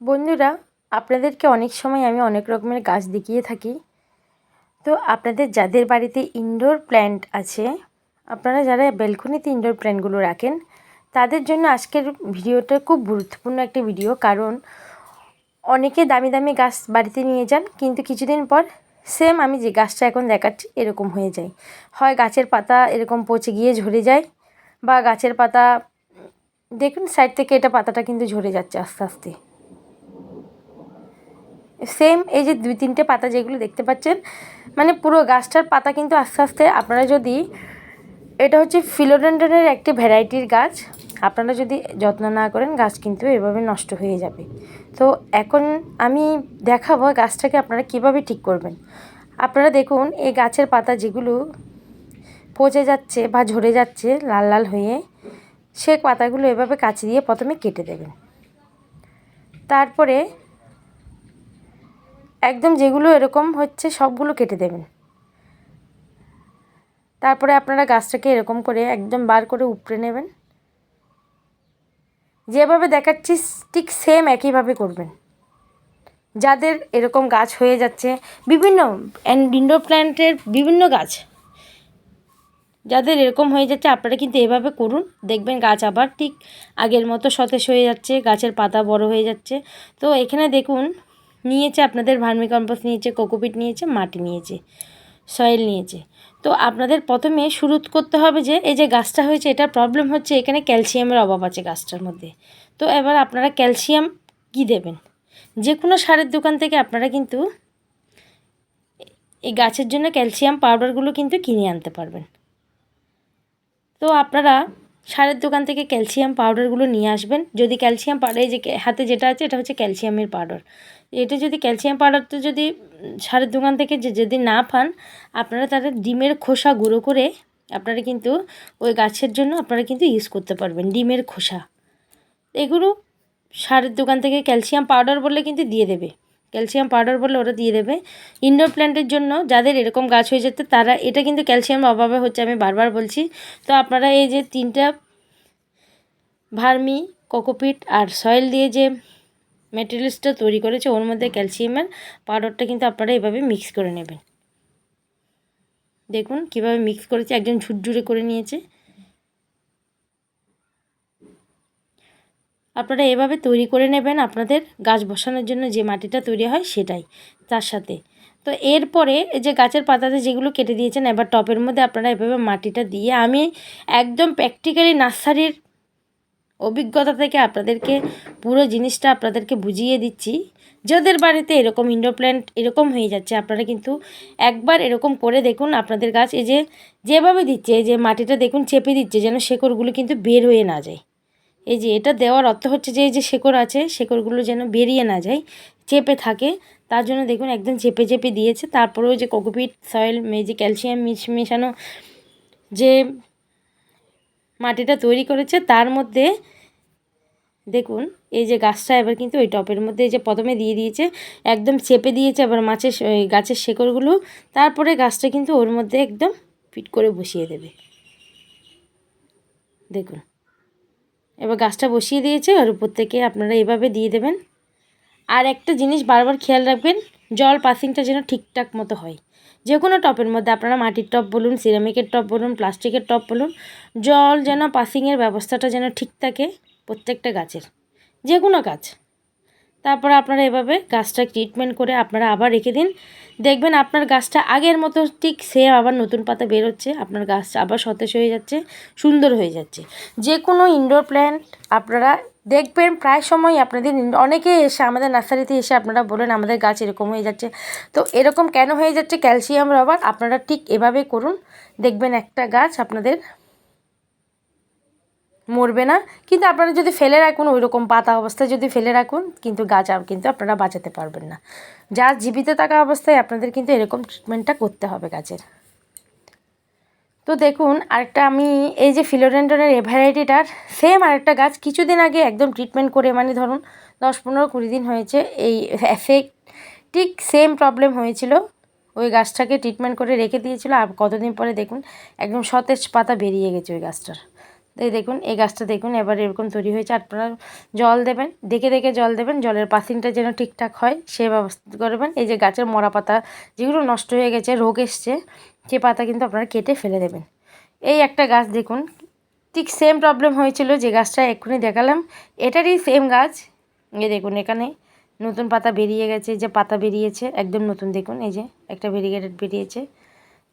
বন্ধুরা, আপনাদেরকে অনেক সময় আমি অনেক রকমের গাছ দেখিয়ে থাকি। তো আপনাদের যাদের বাড়িতে ইনডোর প্ল্যান্ট আছে, আপনারা যারা ব্যালকনিতে ইনডোর প্ল্যান্টগুলো রাখেন, তাদের জন্য আজকের ভিডিওটা খুব গুরুত্বপূর্ণ একটা ভিডিও কারণ অনেকে দামি দামি গাছ বাড়িতে নিয়ে যান, কিন্তু কিছুদিন পর সেম আমি যে গাছটা এখন দেখাচ্ছি, এরকম হয়ে যায়। হয় গাছের পাতা এরকম পচে গিয়ে ঝরে যায়, বা গাছের পাতা, দেখুন সাইড থেকে এটা পাতাটা কিন্তু ঝরে যাচ্ছে আস্তে আস্তে। সেম এই যে দুই তিনটে পাতা যেগুলো দেখতে পাচ্ছেন মানে পুরো গাছটার পাতা কিন্তু আস্তে আস্তে আপনারা যদি, এটা হচ্ছে ফিলোডেন্ডনের একটি ভ্যারাইটির গাছ, আপনারা যদি যত্ন না করেন গাছ কিন্তু এভাবে নষ্ট হয়ে যাবে। তো এখন আমি দেখাবো গাছটাকে আপনারা কীভাবে ঠিক করবেন। আপনারা দেখুন, এই গাছের পাতা যেগুলো পচে যাচ্ছে বা ঝরে যাচ্ছে লাল লাল হয়ে, সে পাতাগুলো এভাবে কাছে দিয়ে প্রথমে কেটে দেবেন। তারপরে একদম যেগুলো এরকম হচ্ছে সবগুলো কেটে দেবেন। তারপরে আপনারা গাছটাকে এরকম করে একদম বার করে উপড়ে নেবেন। যেভাবে দেখাচ্ছি, ঠিক সেম একইভাবে করবেন। যাদের এরকম গাছ হয়ে যাচ্ছে, বিভিন্ন ইনডোর প্ল্যান্টের বিভিন্ন গাছ, যাদের এরকম হয়ে যাচ্ছে, আপনারা কিন্তু এভাবে করুন। দেখবেন গাছ আবার ঠিক আগের মতো সতেজ হয়ে যাচ্ছে, গাছের পাতা বড় হয়ে যাচ্ছে। তো এখানে দেখুন নিয়েছে, আপনাদের ভার্মিকম্পোস্ট নিয়েছে, কোকোপিট নিয়েছে, মাটি নিয়েছে, সয়েল নিয়েছে। তো আপনাদের প্রথমে শুরু করতে হবে যে, এই যে গাছটা হয়েছে, এটার প্রবলেম হচ্ছে এখানে ক্যালসিয়ামের অভাব আছে গাছটার মধ্যে। তো এবার আপনারা ক্যালসিয়াম কি দেবেন? যে কোনো সারের দোকান থেকে আপনারা কিন্তু এই গাছের জন্য ক্যালসিয়াম পাউডারগুলো কিন্তু কিনে আনতে পারবেন। তো আপনারা সারের দোকান থেকে ক্যালসিয়াম পাউডারগুলো নিয়ে আসবেন। যদি ক্যালসিয়াম পাউডার এই যে হাতে যেটা আছে, এটা হচ্ছে ক্যালসিয়ামের পাউডার। এটা যদি ক্যালসিয়াম পাউডারটা যদি সারের দোকান থেকে যে যদি না পান, আপনারা তাদের ডিমের খোসা গুঁড়ো করে আপনারা কিন্তু ওই গাছের জন্য আপনারা কিন্তু ইউজ করতে পারবেন, ডিমের খোসা। এগুলো সারের দোকান থেকে ক্যালসিয়াম পাউডার বললে কিন্তু দিয়ে দেবে। ক্যালসিয়াম পাউডার বলে ওরা দিয়ে দেবে। ইনডোর প্ল্যান্টের জন্য যাদের এরকম গাছ হয়ে যেতে, তারা, এটা কিন্তু ক্যালসিয়াম অভাবে হচ্ছে আমি বারবার বলছি। তো আপনারা এই যে তিনটা ভার্মি, কোকোপিট আর সয়েল দিয়ে যে ম্যাটেরিয়ালসটা তৈরি করেছে, ওর মধ্যে ক্যালসিয়ামের পাউডারটা কিন্তু আপনারা এভাবে মিক্স করে নেবেন। দেখুন কীভাবে মিক্স করেছে একজন ঝুরঝুরে করে নিয়েছে। আপনারা এভাবে তৈরি করে নেবেন আপনাদের গাছ বসানোর জন্য যে মাটিটা তৈরি হয় সেটাই, তার সাথে। তো এরপরে এই যে গাছের পাতাতে যেগুলো কেটে দিয়েছেন, এবার টপের মধ্যে আপনারা এভাবে মাটিটা দিয়ে আমি একদম প্র্যাকটিক্যালি নার্সারির অভিজ্ঞতা থেকে আপনাদেরকে পুরো জিনিসটা আপনাদেরকে বুঝিয়ে দিচ্ছি। যাদের বাড়িতে এরকম ইনডোর প্ল্যান্ট এরকম হয়ে যাচ্ছে, আপনারা কিন্তু একবার এরকম করে দেখুন আপনাদের গাছ, এই যে যেভাবে দিচ্ছে যে মাটিটা দেখুন, চেপে দিচ্ছে, যেন শেকড়গুলো কিন্তু বের হয়ে না যায়। এই যে এটা দেওয়ার অর্থ হচ্ছে যে এই যে শেকড় আছে, শেকড়গুলো যেন বেরিয়ে না যায়, চেপে থাকে। তার জন্য দেখুন একদম চেপে চেপে দিয়েছে। তারপরেও যে কোকোপিট, সয়েল যে ক্যালসিয়াম মিশ, মেশানো যে মাটিটা তৈরি করেছে, তার মধ্যে দেখুন এই যে গাছটা এবার কিন্তু ওই টপের মধ্যে এই যে প্রথমে দিয়ে দিয়েছে। একদম চেপে দিয়েছে আবার মাছের গাছের শেকড়গুলো। তারপরে গাছটা কিন্তু ওর মধ্যে একদম ফিট করে বসিয়ে দেবে। দেখুন। এবার গাছটা বসিয়ে দিয়েছে, আর উপর থেকে আপনারা এভাবে দিয়ে দেবেন। আর একটা জিনিস বারবার খেয়াল রাখবেন, জল পাসিংটা যেন ঠিকঠাক মতো হয়। যে কোনো টপের মধ্যে আপনারা মাটির টপ বলুন সিরামিকের টপ বলুন প্লাস্টিকের টপ বলুন, জল যেন পাসিংয়ের ব্যবস্থাটা যেন ঠিক থাকে প্রত্যেকটা গাছের। যে কোনো গাছ। তারপরে আপনারা এভাবে গাছটা ট্রিটমেন্ট করে আপনারা আবার রেখে দিন। দেখবেন আপনার গাছটা আগের মতো ঠিক সে আবার নতুন পাতা বেরোচ্ছে আপনার গাছ আবার সতেজ হয়ে যাচ্ছে, সুন্দর হয়ে যাচ্ছে। যে কোনো ইনডোর প্ল্যান্ট আপনারা দেখবেন প্রায় সময় আপনাদের অনেকে এসে আমাদের নার্সারিতে এসে আপনারা বলেন, আমাদের গাছ এরকম হয়ে যাচ্ছে। তো এরকম কেন হয়ে যাচ্ছে? ক্যালসিয়াম, রবার আপনারা ঠিক এভাবে করুন। দেখবেন একটা গাছ আপনাদের মরবে না। কিন্তু আপনারা যদি ফেলে রাখুন ওই রকম পাতা অবস্থায় যদি ফেলে রাখুন, কিন্তু গাছ কিন্তু আপনারা বাঁচাতে পারবেন না। যা জীবিত থাকা অবস্থায় আপনাদের কিন্তু এরকম ট্রিটমেন্টটা করতে হবে গাছের। তো দেখুন, আরেকটা আমি এই যে ফিলোডেন্ডনের এ ভ্যারাইটিটার সেম আরেকটা গাছ কিছুদিন আগে একদম ট্রিটমেন্ট করে মানে ধরুন দশ পনেরো কুড়ি দিন হয়েছে, এই এফেক্ট ঠিক সেম প্রবলেম হয়েছিল। ওই গাছটাকে ট্রিটমেন্ট করে রেখে দিয়েছিল, আর কতদিন পরে দেখুন একদম সতেজ পাতা বেরিয়ে গেছে ওই গাছটার। তো এই দেখুন, এই গাছটা দেখুন, এবার এরকম তৈরি হয়েছে। আপনারা জল দেবেন, দেখে দেখে জল দেবেন, জলের পাসিংটা যেন ঠিকঠাক হয়, সে ব্যবস্থা করবেন। এই যে গাছের মরা পাতা, যেগুলো নষ্ট হয়ে গেছে, রোগ এসছে, সে পাতা কিন্তু আপনারা কেটে ফেলে দেবেন। এই একটা গাছ দেখুন, ঠিক সেম প্রবলেম হয়েছিল যে গাছটা এক্ষুনি দেখালাম। এটারই সেম গাছ। এই দেখুন, এখানে নতুন পাতা বেরিয়ে গেছে, যে পাতা বেরিয়েছে, একদম নতুন দেখুন, এই যে একটা ভেরিগেটেড বেরিয়েছে।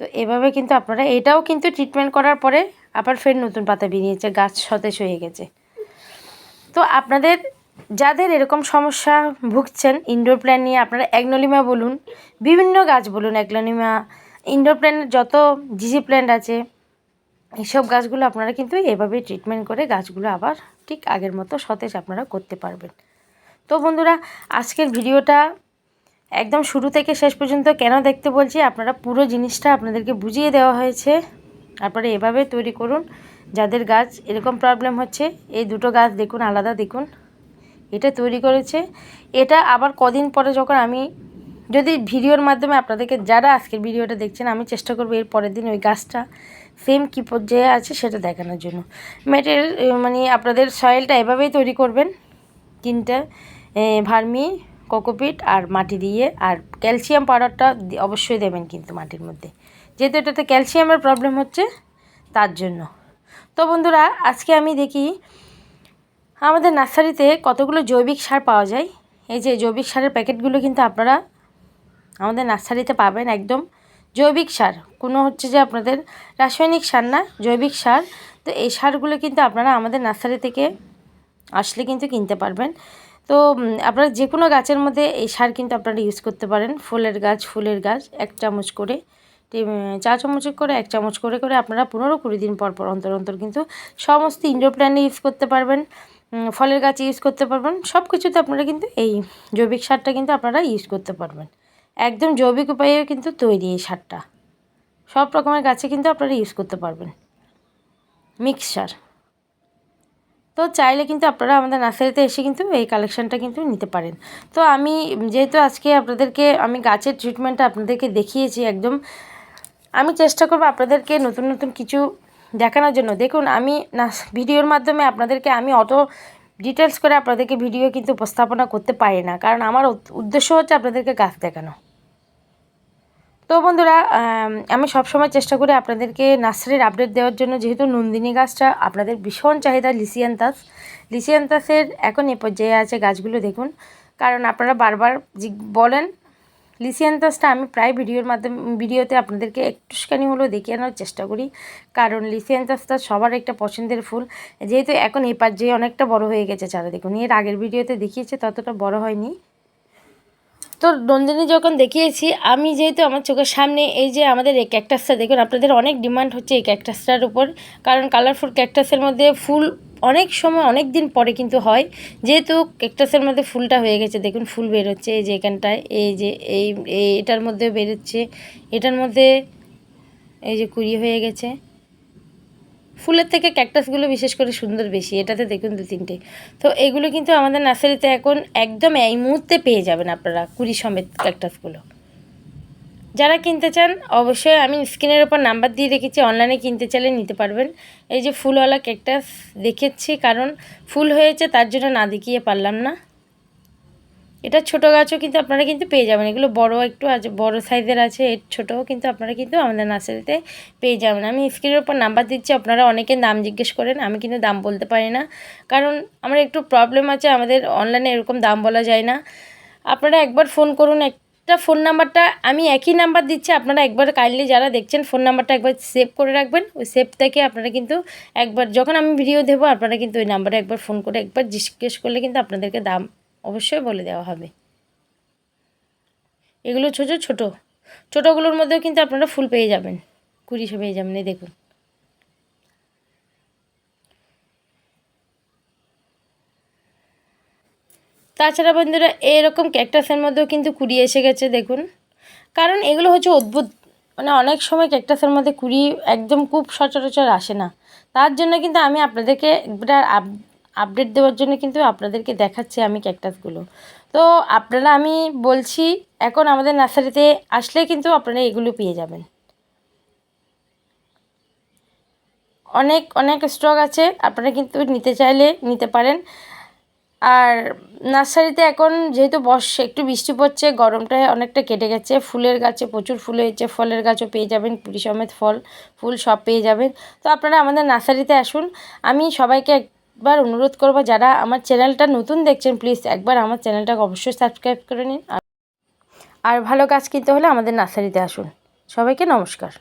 তো এভাবে কিন্তু আপনারা, এটাও কিন্তু ট্রিটমেন্ট করার পরে আবার ফের নতুন পাতা বেরিয়েছে, গাছ সতেজ হয়ে গেছে। তো আপনাদের, যাদের এরকম সমস্যা ভুগছেন ইনডোর প্ল্যান নিয়ে আপনারা অ্যাগনোলিমা বলুন, বিভিন্ন গাছ বলুন অ্যাগনোলিমা ইনডোর প্ল্যানের যত জিজি প্ল্যান্ট আছে, এইসব গাছগুলো আপনারা কিন্তু এভাবেই ট্রিটমেন্ট করে গাছগুলো আবার ঠিক আগের মতো সতেজ আপনারা করতে পারবেন। তো বন্ধুরা, আজকের ভিডিওটা একদম শুরু থেকে শেষ পর্যন্ত কেন দেখতে বলছি, আপনারা পুরো জিনিসটা আপনাদেরকে বুঝিয়ে দেওয়া হয়েছে। আপনারা এভাবে তৈরি করুন, যাদের গাছ এরকম প্রবলেম হচ্ছে, এই দুটো গাছ দেখুন, আলাদা দেখুন। এটা তৈরি করেছে। এটা আবার কদিন পরে যখন আমি, যদি ভিডিওর মাধ্যমে আপনাদেরকে যারা আজকের ভিডিওটা দেখছেন, আমি চেষ্টা করব এর পরের দিন ওই গাছটা সেম কী পর্যায়ে আছে সেটা দেখানোর জন্য। মেটেরিয়াল মানে আপনাদের সয়েলটা এভাবেই তৈরি করবেন। তিনটা ভার্মি, কোকোপিট আর মাটি দিয়ে, আর ক্যালসিয়াম পাউডারটা অবশ্যই দেবেন কিন্তু মাটির মধ্যে। যেহেতু এটাতে ক্যালসিয়ামের প্রবলেম হচ্ছে, তার জন্য। তো বন্ধুরা, আজকে আমি দেখি আমাদের নার্সারিতে কতগুলো জৈবিক সার পাওয়া যায়। এই যে জৈবিক সারের প্যাকেটগুলো কিন্তু আপনারা আমাদের নার্সারিতে পাবেন একদম জৈবিক সার। কোনো হচ্ছে যে আপনাদের রাসায়নিক সার না, জৈবিক সার। তো এই সারগুলো কিন্তু আপনারা আমাদের নার্সারি থেকে আসলে কিন্তু কিনতে পারবেন। তো আপনারা যে কোনো গাছের মধ্যে এই সার কিন্তু আপনারা ইউজ করতে পারেন। ফুলের গাছ ফুলের গাছ, এক চামচ করে। চা চামচ করে, এক চামচ করে করে আপনারা পনেরো কুড়ি দিন পর পর অন্তর অন্তর কিন্তু সমস্ত ইনডোর প্ল্যান্টে ইউজ করতে পারবেন ফলের গাছ ইউজ করতে পারবেন সব কিছুতে আপনারা কিন্তু এই জৈবিক সারটা কিন্তু আপনারা ইউজ করতে পারবেন। একদম জৈবিক উপায়ে কিন্তু তৈরি এই সারটা। সব রকমের গাছে কিন্তু আপনারা ইউজ করতে পারবেন। মিক্স সার। তো চাইলে কিন্তু আপনারা আমাদের নার্সারিতে এসে কিন্তু এই কালেকশানটা কিন্তু নিতে পারেন। তো আমি যেহেতু আজকে আপনাদেরকে, আমি গাছের ট্রিটমেন্টটা আপনাদেরকে দেখিয়েছি একদম আমি চেষ্টা করব আপনাদেরকে নতুন নতুন কিছু দেখানোর জন্য। দেখুন, আমি না, ভিডিওর মাধ্যমে আপনাদেরকে, আমি অত ডিটেলস করে আপনাদেরকে ভিডিও কিন্তু উপস্থাপনা করতে পারি না। কারণ আমার উদ্দেশ্য হচ্ছে আপনাদেরকে গাছ দেখানো। তো বন্ধুরা, আমি সবসময় চেষ্টা করি আপনাদেরকে নার্সারির আপডেট দেওয়ার জন্য। যেহেতু নন্দিনী গাছটা আপনাদের ভীষণ চাহিদা লিসিয়ান্তাস লিসিয়ান্তাসের এখন এ পর্যায়ে আছে গাছগুলো, দেখুন। কারণ আপনারা বারবার বলেন লিসিয়ান্তাসটা আমি প্রায় ভিডিওর মাধ্যমে, ভিডিওতে আপনাদেরকে একটুখানি হলেও দেখিয়ে আনার চেষ্টা করি। কারণ লিসিয়ান্তাসটা সবার একটা পছন্দের ফুল। যেহেতু এখন এই পর্যায়ে অনেকটা বড় হয়ে গেছে চারা দেখুন এর আগের ভিডিওতে দেখিয়েছে, ততটা বড় হয়নি। তো নন্দিনী যখন দেখিয়েছি, আমি যেহেতু আমার চোখের সামনে এই যে আমাদের এই ক্যাকটাসটা দেখুন, আপনাদের অনেক ডিমান্ড হচ্ছে এই ক্যাকটাসটার উপর। কারণ কালারফুল ক্যাকটাসের মধ্যে ফুল অনেক সময়, অনেক দিন পরে কিন্তু হয়। যেহেতু ক্যাকটাসের মধ্যে ফুলটা হয়ে গেছে, দেখুন ফুল বেরোচ্ছে, এই যে এখানটায়, এই যে এই এটার মধ্যে বেরোচ্ছে, এটার মধ্যে এই যে কুড়ি হয়ে গেছে। ফুলের থেকে ক্যাকটাসগুলো বিশেষ করে সুন্দর বেশি, এটাতে দেখুন দু তিনটে। তো এগুলো কিন্তু আমাদের নার্সারিতে এখন একদম এই মুহূর্তে পেয়ে যাবেন আপনারা, কুড়ি সমেত ক্যাকটাসগুলো যারা কিনতে চান, অবশ্যই আমি স্ক্রিনের ওপর নাম্বার দিয়ে রেখেছি, অনলাইনে কিনতে চাইলে নিতে পারবেন। এই যে ফুলওয়ালা ক্যাকটাস দেখেছি, কারণ ফুল হয়েছে, তার জন্য না দেখিয়ে পারলাম না। এটা ছোটো গাছও কিন্তু আপনারা কিন্তু পেয়ে যাবেন, এগুলো বড় একটু আছে, বড় সাইজের আছে, এর ছোটোও কিন্তু আপনারা কিন্তু আমাদের নার্সারিতে পেয়ে যাবেন। আমি স্ক্রিনের উপর নাম্বার দিচ্ছি, আপনারা অনেকে দাম জিজ্ঞেস করেন, আমি কিন্তু দাম বলতে পারি না। কারণ আমার একটু প্রবলেম আছে, আমাদের অনলাইনে এরকম দাম বলা যায় না। আপনারা একবার ফোন করুন একটা ফোন নাম্বারটা আমি একই নাম্বার দিচ্ছি। আপনারা একবার কাইন্ডলি যারা দেখছেন ফোন নাম্বারটা একবার সেভ করে রাখবেন। ওই সেভ থেকে আপনারা কিন্তু একবার যখন আমি ভিডিও দেবো, আপনারা কিন্তু ওই নাম্বারে একবার ফোন করে একবার জিজ্ঞেস করলে কিন্তু আপনাদেরকে দাম অবশ্যই বলে দেওয়া হবে। এগুলো ছোটো ছোটো। ছোটোগুলোর মধ্যেও কিন্তু আপনারা ফুল পেয়ে যাবেন। কুড়িশো পেয়ে যাবেন, এই দেখুন। তাছাড়া বন্ধুরা, এরকম ক্যাকটাসের মধ্যেও কিন্তু কুড়ি এসে গেছে, দেখুন। কারণ এগুলো হচ্ছে অদ্ভুত। মানে অনেক সময় ক্যাকটাসের মধ্যে কুড়ি একদম খুব সচরাচর আসে না। তার জন্য কিন্তু আমি আপনাদেরকে একবার আপডেট দেওয়ার জন্য কিন্তু আপনাদেরকে দেখাচ্ছি আমি ক্যাকটাসগুলো তো আপনারা, আমি বলছি, এখন আমাদের নার্সারিতে আসলে কিন্তু আপনারা এগুলো পেয়ে যাবেন। অনেক অনেক স্টক আছে, আপনারা কিন্তু নিতে চাইলে নিতে পারেন। আর নার্সারিতে এখন যেহেতু বর্ষা, একটু বৃষ্টি পড়ছে, গরমটা অনেকটা কেটে গেছে। ফুলের গাছে প্রচুর ফুল হয়েছে, ফলের গাছও পেয়ে যাবেন কুড়ি সমেত ফল, ফুল সব পেয়ে যাবেন। তো আপনারা আমাদের নার্সারিতে আসুন। আমি সবাইকে একবার অনুরোধ করব, যারা আমার চ্যানেলটা নতুন দেখছেন, প্লিজ একবার আমার চ্যানেলটাকে অবশ্যই সাবস্ক্রাইব করে নিন। আর ভালো গাছ কিনতে হলে আমাদের নার্সারিতে আসুন। সবাইকে নমস্কার।